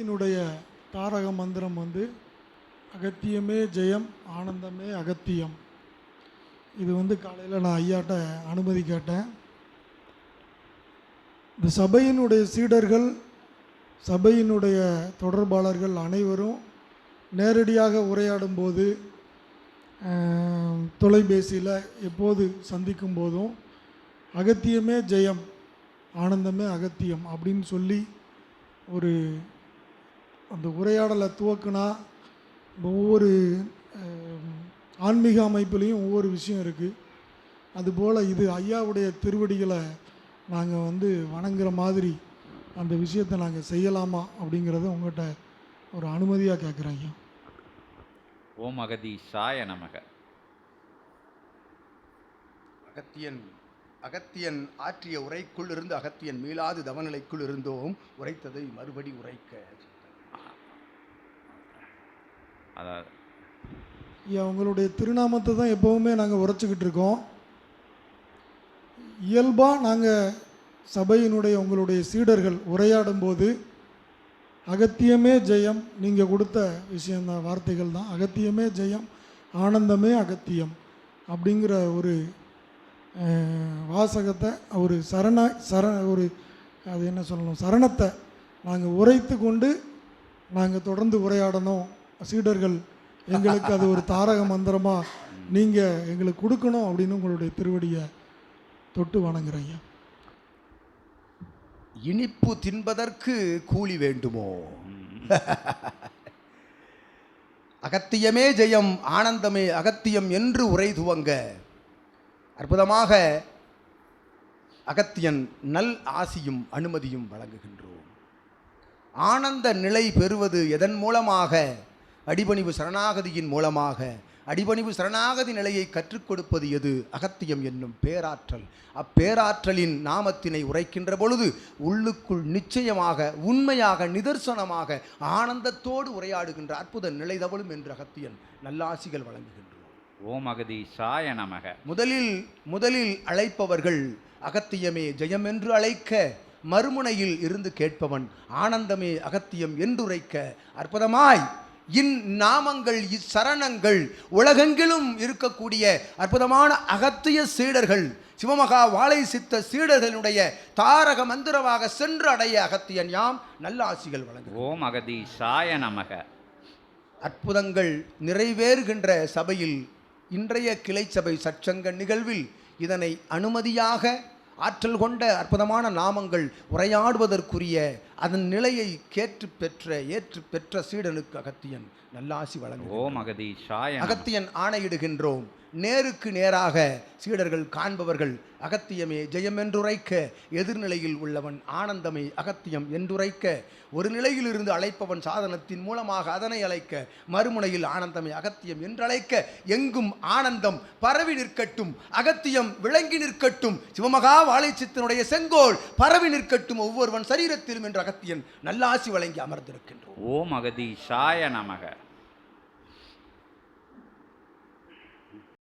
என்னுடைய தாரக மந்திரம் வந்து அகத்தியமே ஜெயம் ஆனந்தமே அகத்தியம். இது வந்து காலையில் நான் ஐயாட்ட அனுமதி கேட்டேன். இந்த சபையினுடைய சீடர்கள் சபையினுடைய தொடர்பாளர்கள் அனைவரும் நேரடியாக உரையாடும் போது தொலைபேசியில் எப்போது சந்திக்கும் போதும் அகத்தியமே ஜெயம் ஆனந்தமே அகத்தியம் அப்படின்னு சொல்லி ஒரு அந்த உரையாடலை துவக்குனா ஒவ்வொரு ஆன்மீக அமைப்புலேயும் ஒவ்வொரு விஷயம் இருக்குது அதுபோல் இது ஐயாவுடைய திருவடிகளை நாங்கள் வந்து வணங்குற மாதிரி அந்த விஷயத்தை நாங்கள் செய்யலாமா அப்படிங்கிறத உங்கள்கிட்ட ஒரு அனுமதியாக கேட்குறேன் ஐயா. ஓம் அகதீஷாய நமக. அகத்தியன் அகத்தியன் ஆற்றிய உரைக்குள் இருந்து அகத்தியன் மீளாது தவநிலைக்குள் இருந்தோம் உரைத்ததை மறுபடி உரைக்க. அதாவது. ஐயா உங்களுடைய திருநாமத்தை தான் எப்போவுமே நாங்கள் உரைச்சிக்கிட்டு இருக்கோம். இயல்பாக நாங்கள் சபையினுடைய உங்களுடைய சீடர்கள் உரையாடும் போது அகத்தியமே ஜெயம் நீங்கள் கொடுத்த விஷயந்தான் வார்த்தைகள் தான். அகத்தியமே ஜெயம் ஆனந்தமே அகத்தியம் அப்படிங்கிற ஒரு வாசகத்தை ஒரு சரண சர ஒரு அது என்ன சொல்லணும் சரணத்தை நாங்கள் உரைத்து கொண்டு நாங்கள் தொடர்ந்து உரையாடணும். சீடர்கள் எங்களுக்கு அது ஒரு தாரக மந்திரமாக நீங்கள் எங்களுக்கு கொடுக்கணும் அப்படின்னு உங்களுடைய திருவடியை தொட்டு வணங்குறீங்க. இனிப்பு தின்பதற்கு கூலி வேண்டுமோ? அகத்தியமே ஜெயம் ஆனந்தமே அகத்தியம் என்று உரை துவங்க. அற்புதமாக அகத்தியன் நல் ஆசியும் அனுமதியும் வழங்குகின்றோம். ஆனந்த நிலை பெறுவது எதன் மூலமாக? அடிபணிவு சரணாகதியின் மூலமாக அடிபணிவு சரணாகதி நிலையை கற்றுக் கொடுப்பது எது? அகத்தியம் என்னும் பேராற்றல். அப்பேராற்றலின் நாமத்தினை உரைக்கின்ற பொழுது உள்ளுக்குள் நிச்சயமாக உண்மையாக நிதர்சனமாக ஆனந்தத்தோடு உரையாடுகின்ற அற்புத நிலை தவழும் என்று அகத்தியன் நல்லாசிகள் வழங்குகின்றோம் ஓம் அகதீஷாய நமக. முதலில் முதலில் அழைப்பவர்கள் அகத்தியமே ஜெயம் என்று அழைக்க மறுமுனையில் இருந்து கேட்பவன் ஆனந்தமே அகத்தியம் என்றுரைக்க அற்புதமாய் இந்நாமங்கள் இச்சரணங்கள் உலகெங்கிலும் இருக்கக்கூடிய அற்புதமான அகத்திய சீடர்கள் சிவமகா வாழை சித்த சீடர்களுடைய தாரக மந்திரமாக சென்று அடைய அகத்தியன் யாம் நல்ல ஆசிகள் வழங்க ஓம் அகதீஷாய நமக. அற்புதங்கள் நிறைவேறுகின்ற சபையில் இன்றைய கிளை சபை சற்சங்க நிகழ்வில் இதனை அனுமதியாக ஆற்றல் கொண்ட அற்புதமான நாமங்கள் உரையாடுவதற்குரிய அதன் நிலையை கேட்டு பெற்ற ஏற்று பெற்ற சீடனுக்கு அகத்தியன் நல்லாசி வழங்கும் ஓம் அகதீஷாய அகத்தியன் ஆணையிடுகின்றோம். நேருக்கு நேராக சீடர்கள் காண்பவர்கள் அகத்தியமே ஜெயம் என்றுரைக்க எதிர்நிலையில் உள்ளவன் ஆனந்தமே அகத்தியம் என்றுரைக்க ஒரு நிலையிலிருந்து அழைப்பவன் சாதனத்தின் மூலமாக அதனை அழைக்க மறுமுனையில் ஆனந்தமே அகத்தியம் என்றழைக்க எங்கும் ஆனந்தம் பரவி நிற்கட்டும் அகத்தியம் விளங்கி நிற்கட்டும் சிவமகா வாழைச்சித்தனுடைய செங்கோல் பரவி நிற்கட்டும் ஒவ்வொருவன் சரீரத்திலும் என்று அகத்தியன் நல்லாசி வழங்கி அமர்ந்திருக்கின்றோம். ஓம் சாய நமக.